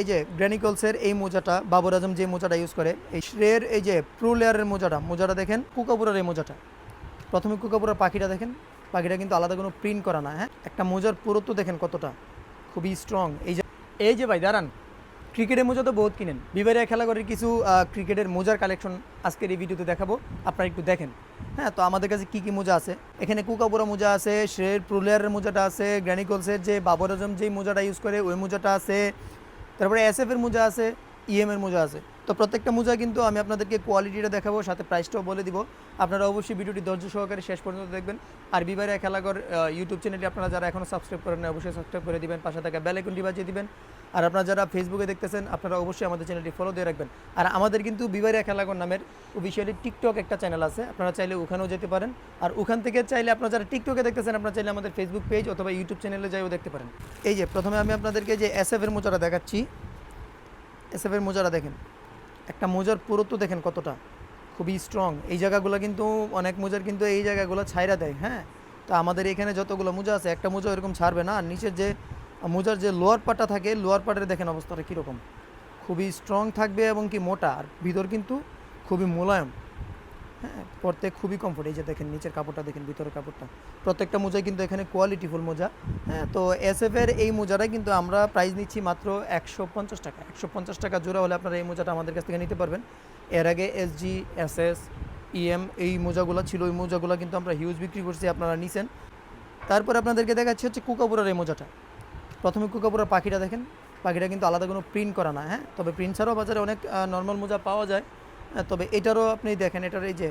এই যে গ্র্যানিকলসের এই মোজাটা, বাবর আজম যে মোজাটা ইউজ করে, এই শ্রের এই যে প্রো লেয়ারের মোজাটা মোজাটা দেখেন কুকাপুরের এই মোজাটা। প্রথমে কুকাপুরের পাখিটা দেখেন, পাখিটা কিন্তু আলাদা কোনো প্রিন্ট করা না হ্যাঁ? একটা মোজার পুরুত্ব দেখেন কতটা, খুবই স্ট্রং এই যে এই যে ভাই, দাঁড়ান। ক্রিকেটের মোজা তো বহুত কিনেন। বিবারিয়া খেলা করে কিছু ক্রিকেটের মোজার কালেকশন আজকের এই ভিডিওতে দেখাবো, আপনারা একটু দেখেন। হ্যাঁ তো আমাদের কাছে কী কী মোজা আছে? এখানে কুকাপুরা মোজা আছে শ্রের প্রুলিয়ারের মোজাটা আছে গ্র্যানিকলসের যে বাবর আজম যেই মোজাটা ইউজ করে, ওই মোজাটা আছে তারপরে এস এর মোজা আছে ইএম এর মোজা আছে। তো প্রত্যেকটা মোজা কিন্তু আমি আপনাদেরকে কোয়ালিটিটা দেখাবো, সাথে প্রাইসটাও বলে দিব। আপনারা অবশ্যই ভিডিওটি ধৈর্য সহকারে শেষ পর্যন্ত দেখবেন। আর বিবারে খেলাঘর ইউটিউব চ্যানেলটি আপনারা যারা এখনও সাবস্ক্রাইব করেন অবশ্যই সাবস্ক্রাইব করে দিবেন, পাশে থাকা বেল বাজিয়ে দিবেন। আর আপনারা যারা ফেসবুকে দেখতেছেন, আপনারা অবশ্যই আমাদের চ্যানেলটি ফলো দিয়ে রাখবেন। আর আমাদের কিন্তু বিবারিয়া খেলাঘর নামের অফিসিয়ালি টিকটক একটা চ্যানেল আছে। আপনারা চাইলে ওখানেও যেতে পারেন। আর ওখান থেকে চাইলে আপনারা যারা টিকটকে দেখতেছেন, আপনারা চাইলে আমাদের ফেসবুক পেজ অথবা ইউটিউব চ্যানেলে যাইও দেখতে পারেন। এই যে, প্রথমে আমি আপনাদেরকে যে এস এর মোজাটা দেখাচ্ছি। এসএফের মোজাটা দেখেন। একটা মোজার পুরুত্ব দেখেন কতটা। খুবই স্ট্রং এই জায়গাগুলো কিন্তু অনেক মোজার কিন্তু এই জায়গাগুলো ছাইরা দেয় হ্যাঁ? তো আমাদের এখানে যতগুলো মোজা আছে, একটা মোজা এরকম ছাড়বে না। আর নিচের যে, মোজার যে লোয়ার পাটা থাকে লোয়ার পাটের দেখেন অবস্থাটা কীরকম। খুবই স্ট্রং থাকবে এবং কি মোটা। আর ভিতর কিন্তু খুবই মোলায়েম। হ্যাঁ পরতে খুবই কমফোর্ট এই যে দেখেন, নিচের কাপড়টা দেখেন, ভিতরের কাপড়টা। প্রত্যেকটা মোজাই কিন্তু এখানে কোয়ালিটিফুল মোজা। হ্যাঁ তো এসএফ এর এই মোজাটা কিন্তু আমরা প্রাইস নিচ্ছি মাত্র একশো পঞ্চাশ টাকা। একশো পঞ্চাশ টাকা জোড়া হলে আপনারা এই মোজাটা আমাদের কাছ থেকে নিতে পারবেন। এর আগে এসজি এসএস ইএম এই মোজাগুলো ছিল। ওই মোজাগুলো কিন্তু আমরা হিউজ বিক্রি করছি, আপনারা নিছেন। তারপর আপনাদেরকে দেখাচ্ছি হচ্ছে কুকাপুরের এই মোজাটা। প্রথমে কুকাপুরের পাখিটা দেখেন। পাখিটা কিন্তু আলাদা কোনো প্রিন্ট করা না হ্যাঁ? তবে প্রিন্ট ছাড়াও বাজারে অনেক নর্মাল মোজা পাওয়া যায়। তবে এটারও আপনি দেখেন, এটার এই যে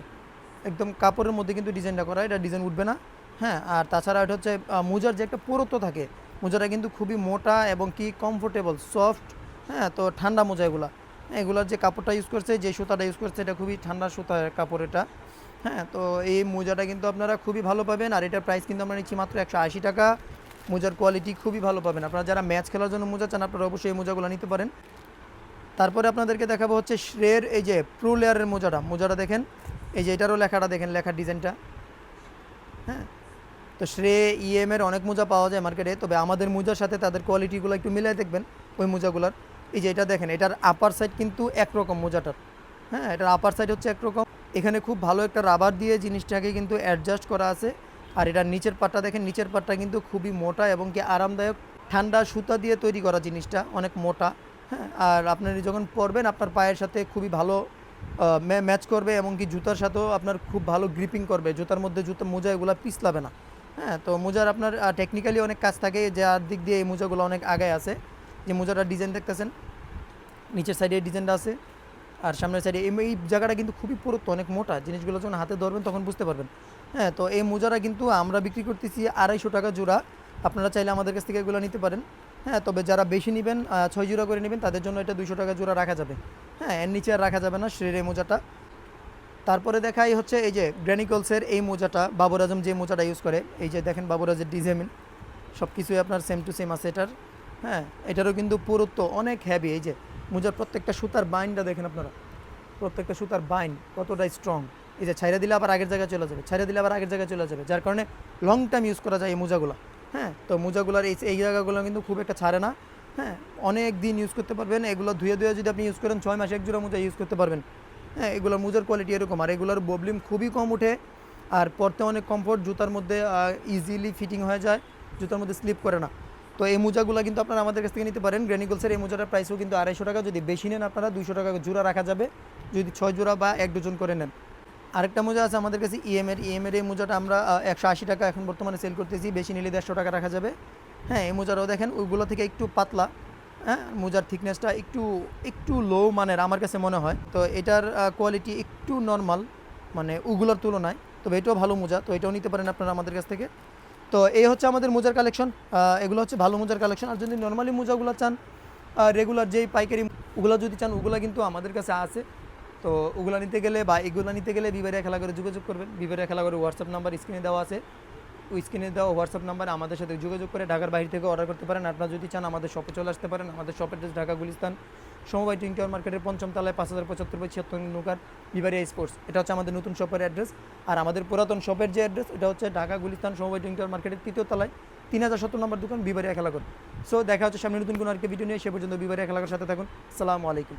একদম কাপড়ের মধ্যে কিন্তু ডিজাইনটা করা, এটা ডিজাইন উঠবে না। হ্যাঁ আর তাছাড়া এটা হচ্ছে মোজার যে একটা পুরুত্ব থাকে, মোজাটা কিন্তু খুবই মোটা এবং কি কমফোর্টেবল সফট হ্যাঁ তো ঠান্ডা মোজা এগুলা। এগুলার যে কাপড়টা ইউজ করছে, যে সুতাটা ইউজ করছে, এটা খুবই ঠান্ডা সুতার কাপড় এটা। হ্যাঁ তো এই মোজাটা কিন্তু আপনারা খুবই ভালো পাবেন, আর এটার প্রাইস কিন্তু আমরা নিচ্ছি মাত্র একশো আশি টাকা। মোজার কোয়ালিটি খুবই ভালো পাবেন। আপনারা যারা ম্যাচ খেলার জন্য মোজা চান, আপনারা অবশ্যই এই মোজাগুলো নিতে পারেন। তারপরে আপনাদেরকে দেখাবো হচ্ছে শ্রের এই যে প্রু লেয়ারের মোজাটা। মোজাটা দেখেন, এই যে এটারও লেখাটা দেখেন, লেখার ডিজাইনটা। হ্যাঁ? তো শ্রে ইএম এর অনেক মোজা পাওয়া যায় মার্কেটে তবে আমাদের মোজার সাথে তাদের কোয়ালিটিগুলো একটু মিলাই দেখবেন ওই মোজাগুলোর। এই যে এটা দেখেন, এটার আপার সাইড কিন্তু একরকম মোজাটার। হ্যাঁ এটার আপার সাইড হচ্ছে একরকম। এখানে খুব ভালো একটা রাবার দিয়ে জিনিসটাকে কিন্তু অ্যাডজাস্ট করা আছে। আর এটার নিচের পাটটা দেখেন, নিচের পাটটা কিন্তু খুবই মোটা এবং কি আরামদায়ক। ঠান্ডা সুতা দিয়ে তৈরি করা জিনিসটা, অনেক মোটা। হ্যাঁ আর আপনার যখন পরবেন, আপনার পায়ের সাথে খুবই ভালো ম্যাচ করবে এবং কি জুতার সাথেও আপনার খুব ভালো গ্রিপিং করবে। জুতার মধ্যে জুতো, মোজা এগুলো পিছলাবে না। হ্যাঁ তো মোজার আপনার টেকনিক্যালি অনেক কাজ থাকে যার দিক দিয়ে এই মোজাগুলো অনেক আগায় আছে। যে মোজাটার ডিজাইন দেখতেছেন? নিচের সাইডে ডিজাইনটা আছে আর সামনের সাইডে এই জায়গাটা কিন্তু খুবই পুরুত্ব অনেক মোটা। জিনিসগুলো যখন হাতে ধরবেন তখন বুঝতে পারবেন। হ্যাঁ তো এই মোজাটা কিন্তু আমরা বিক্রি করতেছি আড়াইশো টাকা জোড়া। আপনারা চাইলে আমাদের কাছ থেকে এগুলো নিতে পারেন। হ্যাঁ তবে যারা বেশি নেবেন ছয় জোড়া করে নেবেন, তাদের জন্য এটা দুশো টাকা জোড়া রাখা যাবে। হ্যাঁ এর নিচে আর রাখা যাবে না, শ্রের এই মোজাটা। তারপরে দেখাই হচ্ছে এই যে গ্র্যানিকলসের এই মোজাটা, বাবর আজম যে মোজাটা ইউজ করে, এই যে দেখেন বাবর আজের ডিজাইন সব কিছুই আপনার সেম টু সেম আছে এটার। হ্যাঁ এটারও কিন্তু পুরুত্ব অনেক হ্যাভি এই যে মোজার প্রত্যেকটা সুতার বাইনটা দেখেন আপনারা। প্রত্যেকটা সুতার বাইন কতটা স্ট্রং এই যে ছাইরা দিলে আবার আগের জায়গায় চলে যাবে ছাইরা দিলে আবার আগের জায়গায় চলে যাবে, যার কারণে লং টাইম ইউজ করা যায় এই মোজাগুলো। হ্যাঁ তো মোজাগুলোর এই এই জায়গাগুলো কিন্তু খুব একটা ছাড়ে না। হ্যাঁ অনেক দিন ইউজ করতে পারবেন, এগুলো ধুয়ে ধুয়ে যদি আপনি ইউজ করেন, ছয় মাস এক জোড়া মোজা ইউজ করতে পারবেন। হ্যাঁ এগুলোর মোজার কোয়ালিটি এরকম। আর এগুলোর ববলিম খুবই কম উঠে আর পরতে অনেক কমফোর্ট জুতার মধ্যে ইজিলি ফিটিং হয়ে যায়, জুতার মধ্যে স্লিপ করে না। তো এই মোজাগুলো কিন্তু আপনারা আমাদের কাছ থেকে নিতে পারেন। গ্র্যানিগলসের এই মোজাটার প্রাইসও কিন্তু আড়াইশো টাকা। যদি বেশি নেন আপনারা দুশো টাকা জোড়া রাখা যাবে। যদি ছয় জোড়া বা এক ডজন করে নেন। আরেকটা মোজা আছে আমাদের কাছে ইএমের ইএমের এই মোজাটা আমরা একশো আশি টাকা এখন বর্তমানে সেল করতেছি, বেশি নিলে দেড়শো টাকা রাখা যাবে। হ্যাঁ এই মোজাটাও দেখেন, ওইগুলো থেকে একটু পাতলা হ্যাঁ মোজার থিকনেসটা একটু একটু লো মানের, আমার কাছে মনে হয়। তো এটার কোয়ালিটি একটু নর্মাল মানে ওগুলোর তুলনায়, তবে এটাও ভালো মোজা, তো এটাও নিতে পারেন আপনারা আমাদের কাছ থেকে। তো এই হচ্ছে আমাদের মোজার কালেকশন এগুলো হচ্ছে ভালো মোজার কালেকশন আর যদি নর্মালি মোজাগুলো চান রেগুলার যেই পাইকারি, ওগুলো যদি চান, ওগুলো কিন্তু আমাদের কাছে আছে। তো ওগুলো নিতে গেলে বা এগুলো নিতে গেলে বিবারিয়া খেলা করে যোগাযোগ করবেন। বিবারিয়া খেলা করে হোয়াটসঅ্যাপ নাম্বার স্ক্রিনে দেওয়া আছে। ওই স্ক্রিনে দেওয়া হোয়াটসঅ্যাপ নাম্বার আমাদের সাথে যোগাযোগ করে ঢাকার বাইরে থেকে অর্ডার করতে পারেন। আপনারা যদি চান আমাদের শপে চলে আসতে পারেন। আমাদের শপের ড্রেস ঢাকা গুলিস্তান, সমবায় টাওয়ার মার্কেটের পঞ্চম তলায় পাঁচ হাজার পঁচাত্তর বাই ছিয়াত্তর নৌকার বিবারিয়া স্পোর্টস এটা হচ্ছে আমাদের নতুন শপের অ্যাড্রেস আর আমাদের পুরাতন শপের যে অ্যাড্রেস এটা হচ্ছে ঢাকা গুলিস্তান সমবায় টাওয়ার মার্কেটের তৃতীয় তলায় তিন হাজার সত্তর নম্বর দোকান বিবারিয়া খেলাঘর সো দেখা হচ্ছে সামনে নতুন কোনো আরেকটা ভিডিও নিয়ে। সে পর্যন্ত বিবারিয়া খেলাঘর সাথে থাকুন। সালামু আলাইকুম।